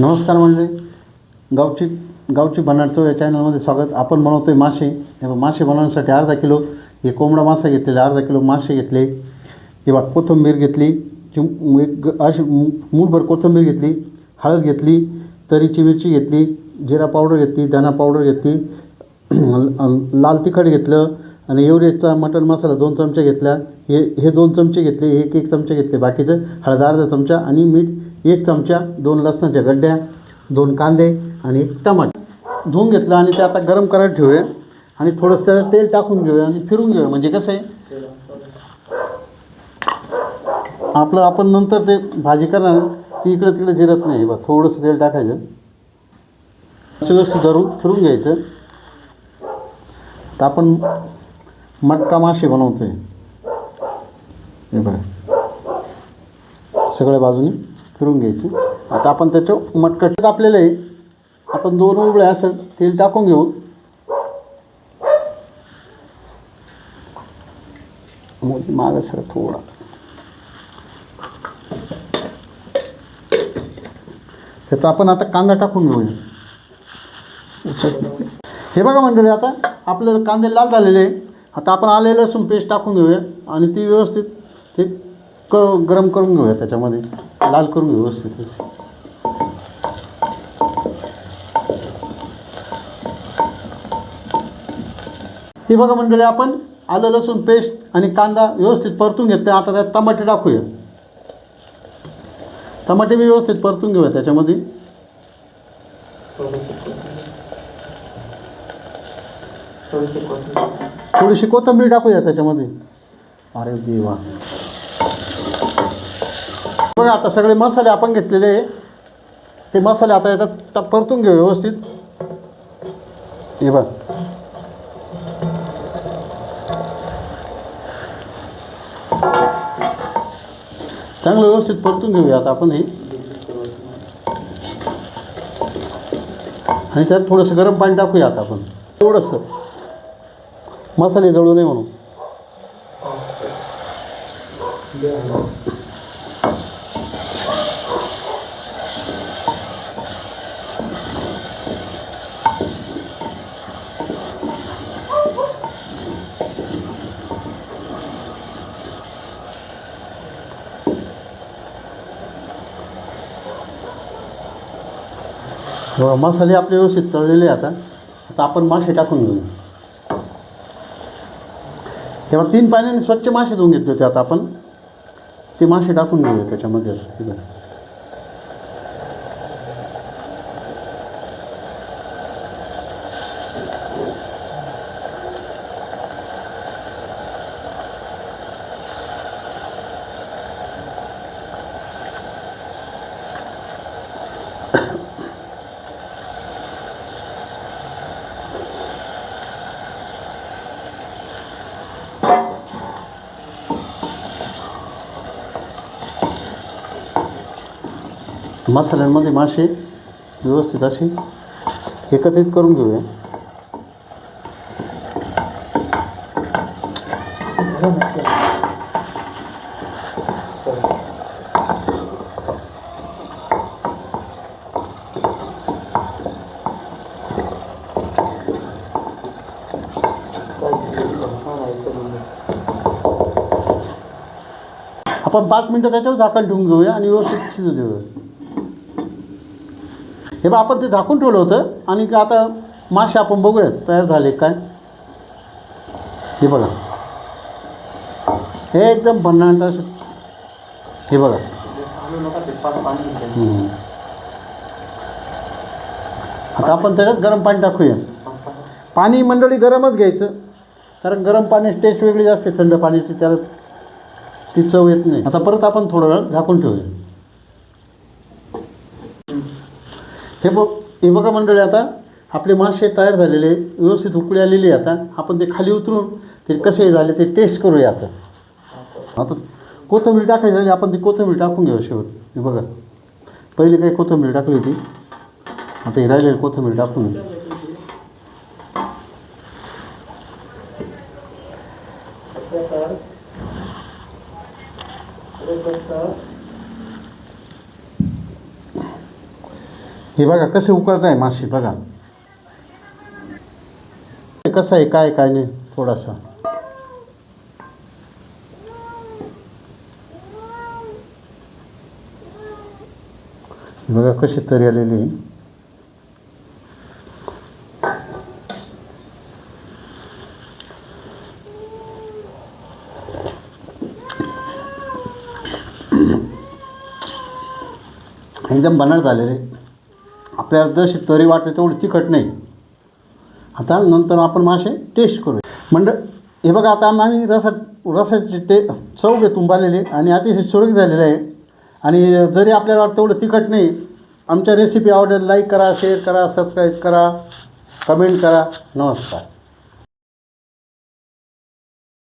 नमस्कार मंडळी. गावची गावची बनाडतो या चॅनलमध्ये स्वागत. आपण बनवतो आहे मासे. हे मासे बनवण्यासाठी अर्धा किलो हे कोंबडा मासा घेतलेला अर्धा किलो मासे घेतले. हे बघ कोथिंबीर घेतली. एक अशी मूठभर कोथिंबीर घेतली. हळद घेतली. तरीची मिरची घेतली. जिरा पावडर घेतली. धना पावडर घेतली. लाल तिखट घेतलं. आणि एवढेचा मटण मसाला दोन चमचे घेतला. हे हे दोन चमचे घेतले. एक एक चमचे घेतले. बाकीचं हळद अर्धा चमचा आणि मीठ एक चमचा दोन लसणाच्या गड्ड्या दोन कांदे आणि एक टमाटर धुवून घेतलं आणि ते आता गरम करायला ठेवूया. आणि थोडंसं त्याला तेल टाकून घेऊया आणि फिरून घेऊया. म्हणजे कसं आहे? आपलं आपण नंतर ते भाजी करणार ती इकडं तिकडे जिरत नाही. बघ थोडंसं तेल टाकायचं. असं व्यवस्थित धरून फिरून घ्यायचं. तर आपण मटका मासे बनवतो आहे हे बघा. सगळ्या बाजूनी. फिरून घ्यायची. आता आपण त्याचं मटकट आपल्याला आहे. आपण दोन उबळे असं तेल टाकून घेऊ. मोदी माग सर थोडा. त्याचा आपण आता कांदा टाकून घेऊया. हे बघा मंडळी आता आपल्याला कांदे लाल झालेले आहे. आता आपण आले लसूण पेस्ट टाकून घेऊया आणि ती व्यवस्थित ते क गरम करून घेऊया त्याच्यामध्ये. लाल करून घेऊ व्यवस्थित हे बघा मंडळी आपण आलं लसूण पेस्ट आणि कांदा व्यवस्थित परतून घेतले. आता त्यात टमाटे टाकूया. टमाटे बी व्यवस्थित परतून घेऊया त्याच्यामध्ये. थोडीशी कोथिंबीर टाकूया त्याच्यामध्ये. अरे देवा. बघा आता सगळे मसाले आपण घेतलेले ते मसाले आता येतात टा- परतून घेऊ व्यवस्थित. हे बघ. चांगलं व्यवस्थित परतून घेऊया आता आपण हे. आणि त्यात थोडंसं गरम पाणी टाकूया आता आपण. थोडंसं मसाले जळू नये म्हणून. हो मसाले आपले व्यवस्थित तळलेले आता आता आपण मासे टाकून घेऊ तेव्हा तीन पाण्याने स्वच्छ मासे धुवून घेतले होते आता आपण. ते मासे टाकून घेऊया त्याच्यामध्ये. मसाल्यांमध्ये मासे व्यवस्थित असे एकत्रित करून घेऊया. आपण पाच मिनटं त्याच्यावर झाकण ठेवून घेऊया आणि व्यवस्थित शिजू देऊया. हे बघ आपण ते झाकून ठेवलं होतं आणि आता मासे आपण बघूयात तयार झाले काय? हे बघा. हे एकदम भन्नाट असं. हे बघा. आता आपण त्याच्यात गरम पाणी टाकूया. पाणी मंडळी गरमच घ्यायचं. कारण गरम पाण्याची टेस्ट वेगळी असते थंड पाण्याची त्याला ती चव येत नाही. आता परत आपण थोडा वेळ झाकून ठेवूया. हे बघ हे बघा मंडळी आता आपले मासे तयार झालेले आहे. व्यवस्थित उकळी आलेली आहे आता. आपण ते खाली उतरून ते कसे झाले ते टेस्ट करूया आता. आता कोथिंबीर टाकायची झाली आपण ती कोथिंबीर टाकून घेऊ शेवट. हे बघा. पहिले काही कोथिंबीर टाकली होती? आता हे राहिलेली कोथिंबीर टाकून. घेऊ हे बघा कसे उकळत आहे मासे बघा. कसं आहे काय काय नाही थोडासा. बघा कशी तरी आलेली एकदम बनाट झालेले आपल्याला जशी तरी वाटते तेवढी तिखट नाही. आता नंतर आपण मासे टेस्ट करू मंड हे बघा आता आम्ही रसा रसाची टे चव घेतून आलेली आणि अतिशय सुरक्षित झालेले आहे. आणि जरी आपल्याला वाटतं तेवढं तिखट नाही आमच्या रेसिपी आवडेल लाईक करा शेअर करा सबस्क्राईब करा कमेंट करा. नमस्कार.